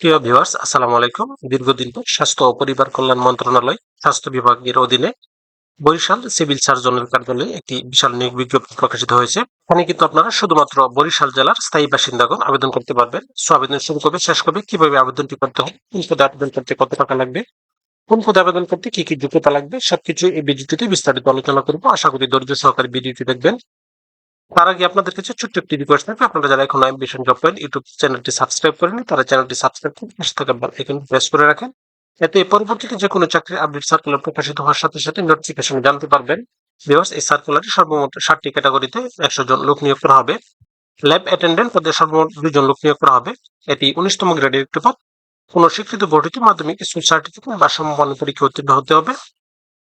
প্রিয় ভিউয়ার্স আসসালামু আলাইকুম। দীর্ঘদিন পর স্বাস্থ্য ও পরিবার কল্যাণ মন্ত্রণালয় স্বাস্থ্য বিভাগের অধীনে বরিশাল সিভিল সার্জনের কার্যালয়ে একটি বিশাল নিয়োগ বিজ্ঞপ্তি প্রকাশিত হয়েছে। এখানে কিন্তু আপনারা শুধুমাত্র বরিশাল জেলার স্থায়ী বাসিন্দাগণ আবেদন করতে পারবেন। সো আবেদন শুরু করবে, শেষ করবে, কীভাবে আবেদনটি করতে হবে, কোন পদে আবেদন করতে কত টাকা লাগবে, কোন পদে আবেদন করতে কি কি যোগ্যতা লাগবে, সবকিছু এই ভিডিওটিতে বিস্তারিত আলোচনা করব। আশা করি ধৈর্য সহকারে ভিডিওটি দেখবেন। তার আগে আপনাদের কাছে ছোট্ট একটি রিকোয়েস্ট থাকবে। আপনারা যারা এখন অ্যাম্বিশন জব পয়েন্ট ইউটিউব চ্যানেলটি সাবস্ক্রাইব করেনি তারা চ্যানেলটি সাবস্ক্রাইব করে পাশে থাকা বেল আইকন প্রেস করে রাখেন। এতে পরবর্তীতে যে কোনো চাকরির আপডেট সার্কুলার প্রকাশিত হওয়ার সাথে সাথে নোটিফিকেশন জানতে পারবেন। ভিউয়ার্স এই সার্কুলারে সর্বমোট ষাটটি ক্যাটাগরিতে একশো জন লোক নিয়োগ করা হবে। ল্যাব অ্যাটেন্ডেন্ট পদে সর্বমোট দুজন লোক নিয়োগ করা হবে। এটি উনিশতম গ্রেডের একটি পদ। কোন স্বীকৃত বোর্ড হতে মাধ্যমিক স্কুল সার্টিফিকেট বা সমমান পরীক্ষা উত্তীর্ণ হতে হবে।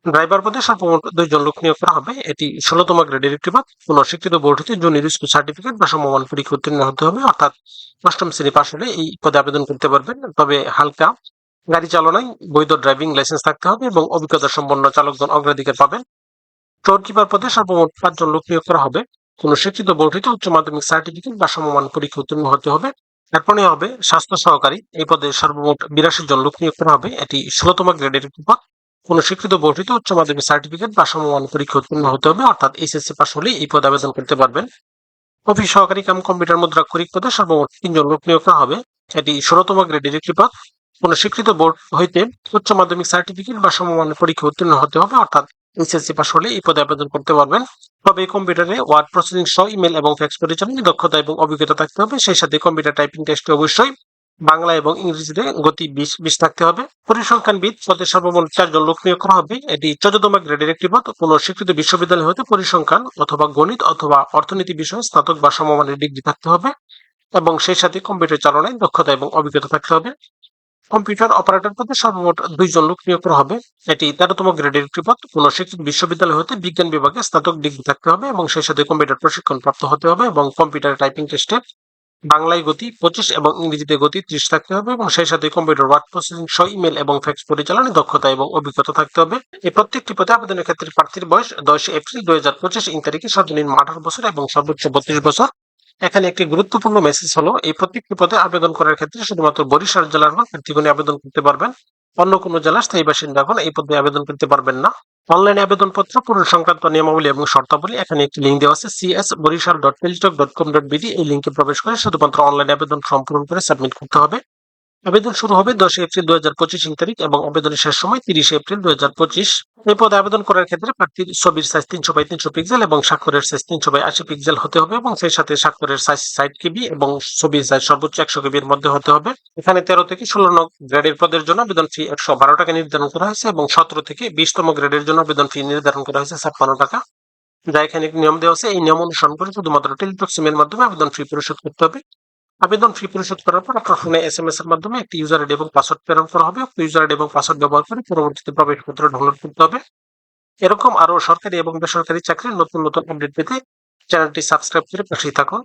ড্রাইভার পদে সর্বমোট দুইজন লোক নিয়োগ করা হবে। এটি ষোলতম গ্রেডের একটি পদ। কোন স্বীকৃত বোর্ড হতে জুনিয়র স্কুল সার্টিফিকেট বা সমমান পরীক্ষা উত্তীর্ণ হতে হবে। অর্থাৎ অষ্টম শ্রেণি পাশ হলে এই পদে আবেদন করতে পারবেন। তবে হালকা গাড়ি চালনায় বৈধ ড্রাইভিং লাইসেন্স থাকতে হবে এবং অভিজ্ঞতা সম্পন্ন চালকগণ অগ্রাধিকার পাবেন। চোর কিপার পদে সর্বমোট পাঁচজন লোক নিয়োগ করা হবে। কোন শিক্ষিত বোর্ড হতে উচ্চ মাধ্যমিক সার্টিফিকেট বা সমমান পরীক্ষা উত্তীর্ণ হতে হবে। এরপরে হবে স্বাস্থ্য সহকারী। এই পদে সর্বমোট বিরাশি জন লোক নিয়োগ করা হবে। এটি ষোলতম গ্রেডের একটি পদ। কোন স্বীকৃত বোর্ড হতে উচ্চ মাধ্যমিক সার্টিফিকেট বা সমমান পরীক্ষা উত্তীর্ণ হতে হবে, অর্থাৎ এসএসসি পাস হলে এই পদে আবেদন করতে পারবেন। অফিস সহকারী কাম কম্পিউটার মুদ্রাক্ষরিক পদে সর্বমোট তিনজন লোক নিয়োগ করা হবে। এটি ষোলতম গ্রেডের একটি পদ। কোন স্বীকৃত বোর্ড হইতে উচ্চ মাধ্যমিক সার্টিফিকেট বা সমমানের পরীক্ষা উত্তীর্ণ হতে হবে, অর্থাৎ এসএসসি পাস হলে এই পদে আবেদন করতে পারবেন। তবে কম্পিউটারে ওয়ার্ড প্রসেসিং, সহ ইমেল এবং ফ্যাক্স পরিচালনায় দক্ষতা এবং অভিজ্ঞতা থাকতে হবে। সেই সাথে কম্পিউটার টাইপিং টেস্টে অবশ্যই বাংলা এবং ইংরেজিতে গতি বিশ বিশ থাকতে হবে। পরিসংখ্যানবিদ পদে সর্বমোট চারজন লোক নিয়োগ করা হবে। এটি চোদ্দতম গ্রেডের একটি পদ। কোন স্বীকৃত বিশ্ববিদ্যালয় হতে পরিসংখ্যান অথবা গণিত অথবা অর্থনীতি বিষয়ে স্নাতক বা সমমানের ডিগ্রি থাকতে হবে এবং সেই সাথে কম্পিউটার চালনায় দক্ষতা এবং অভিজ্ঞতা থাকতে হবে। কম্পিউটার অপারেটর পদে সর্বমোট দুইজন লোক নিয়োগ করা হবে। এটি তেরোতম গ্রেডের একটি পদ। কোন শিক্ষিত বিশ্ববিদ্যালয় হতে বিজ্ঞান বিভাগে স্নাতক ডিগ্রি থাকতে হবে এবং সেই সাথে কম্পিউটার প্রশিক্ষণ প্রাপ্ত হতে হবে এবং কম্পিউটার টাইপিং টেস্টে বাংলায় গতি পঁচিশ এবং ইংরেজিতে গতি ত্রিশ থাকতে হবে এবং সেই সাথে কম্পিউটার ওয়ার্ড প্রসেসিং সহ ইমেল এবং ফ্যাক্স পরিচালনায় দক্ষতা এবং অভিজ্ঞতা থাকতে হবে। এই প্রত্যেকটি পদে আবেদনের ক্ষেত্রে প্রার্থীর বয়স দশ এপ্রিল দুই হাজার পঁচিশ, ইং তারিখে সর্বনিম্ন আঠারো বছর এবং সর্বোচ্চ বত্রিশ বছর। এখানে একটি গুরুত্বপূর্ণ মেসেজ হলো, এই প্রত্যেকটি পদে আবেদন করার ক্ষেত্রে শুধুমাত্র বরিশাল জেলার প্রার্থীগুলি আবেদন করতে পারবেন। অন্য কোনো জেলা স্থায়ী বাসিন্দাগণ এই পদে আবেদন করতে পারবেন না। অনলাইন আবেদনপত্র পূরণ সংক্রান্ত নিয়মাবলী এবং শর্তাবলী, এখানে একটি লিঙ্ক দেওয়া আছে CS Barishal dot Teletalk dot com dot BD এই লিঙ্কে প্রবেশ করে শুধুমাত্র অনলাইন আবেদন ফর্ম পূরণ করে সাবমিট করতে হবে। আবেদন শুরু হবে দশ এপ্রিল দু হাজার পঁচিশ তারিখ এবং আবেদনের শেষ সময় তিরিশে এপ্রিল দু হাজার পঁচিশ। এই পদে আবেদন করার ক্ষেত্রে প্রার্থীর ছবির সাইজ তিনশো বাই তিনশো পিক্সেল এবং স্বাক্ষরের সাইজ তিনশো বাই আশি পিক্সেল হতে হবে এবং সেই সাথে স্বাক্ষরের সাইজ ষাট কেবি এবং ছবির সাইজ সর্বোচ্চ একশো কেবির মধ্যে হতে হবে। এখানে তেরো থেকে ষোলো নং গ্রেডের পদের জন্য আবেদন ফি একশো বারো টাকা নির্ধারণ করা হয়েছে এবং সতেরো থেকে বিশতম গ্রেডের জন্য আবেদন ফি নির্ধারণ করা হয়েছে ছাপ্পান্ন টাকা। যা এখানে নিয়ম দেওয়া আছে, এই নিয়ম অনুসরণ করে শুধুমাত্র টেলিটক সিমের মাধ্যমে আবেদন ফি পরিশোধ করতে হবে। আবেদন ফি পরিশোধ করার পর আপনার ফোনে এস এম এস এর মাধ্যমে একটি ইউজার আইডি এবং পাসওয়ার্ড প্রেরণ করা হবে। ইউজার আইডি এবং পাসওয়ার্ড ব্যবহার করে পরবর্তীতে প্রবেশপত্র ডাউনলোড করতে হবে। এরকম আরও সরকারি এবং বেসরকারি চাকরির নতুন নতুন আপডেট পেতে চ্যানেলটি সাবস্ক্রাইব করে পাশেই থাকুন।